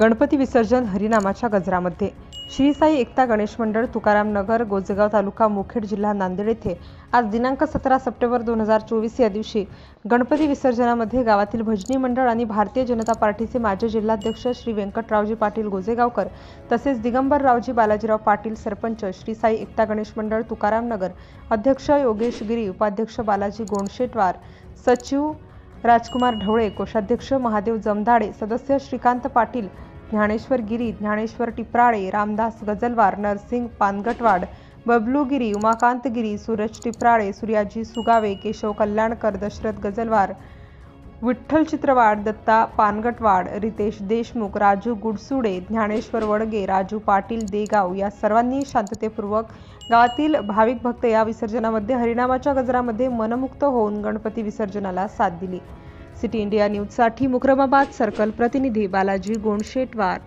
गणपती विसर्जन हरिनामाच्या गजरामध्ये. श्रीसाई एकता गणेश मंडळ तुकाराम नगर गोजेगाव तालुका मुखेड जिल्हा नांदेड येथे आज दिनांक सतरा सप्टेंबर दोन हजार चोवीस या दिवशी गणपती विसर्जनामध्ये गावातील भजनी मंडळ आणि भारतीय जनता पार्टीचे माजी जिल्हाध्यक्ष श्री व्यंकटरावजी पाटील गोजेगावकर तसेच दिगंबररावजी बालाजीराव पाटील सरपंच श्रीसाई एकता गणेश मंडळ तुकाराम नगर अध्यक्ष योगेश गिरी उपाध्यक्ष बालाजी गोंडशेटवार सचिव राजकुमार ढवळे कोषाध्यक्ष महादेव जमधाडे सदस्य श्रीकांत पाटील ज्ञानेश्वर गिरी ज्ञानेश्वर टिपराळे रामदास गजलवार नरसिंग पानगटवाड बबलू गिरी उमाकांत गिरी सूरज टिपराळे सूर्याजी सुगावे केशव कल्याणकर दशरथ गजलवार विठ्ठल चित्रवाड दत्ता पानगटवाड रितेश देशमुख राजू गुडसुडे ज्ञानेश्वर वडगे राजू पाटील देगाव या सर्वांनी शांततेपूर्वक गावातील भाविक भक्त या विसर्जनामध्ये हरिनामाच्या गजरामध्ये मनमुक्त होऊन गणपती विसर्जनाला साथ दिली. सिटी इंडिया न्यूजसाठी मुक्रमाबाद सर्कल प्रतिनिधी बालाजी गोंडशेटवार.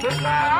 Good night.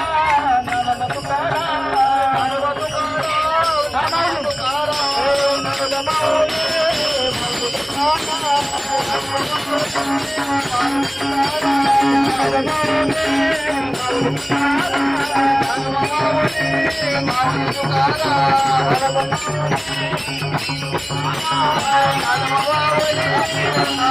I'm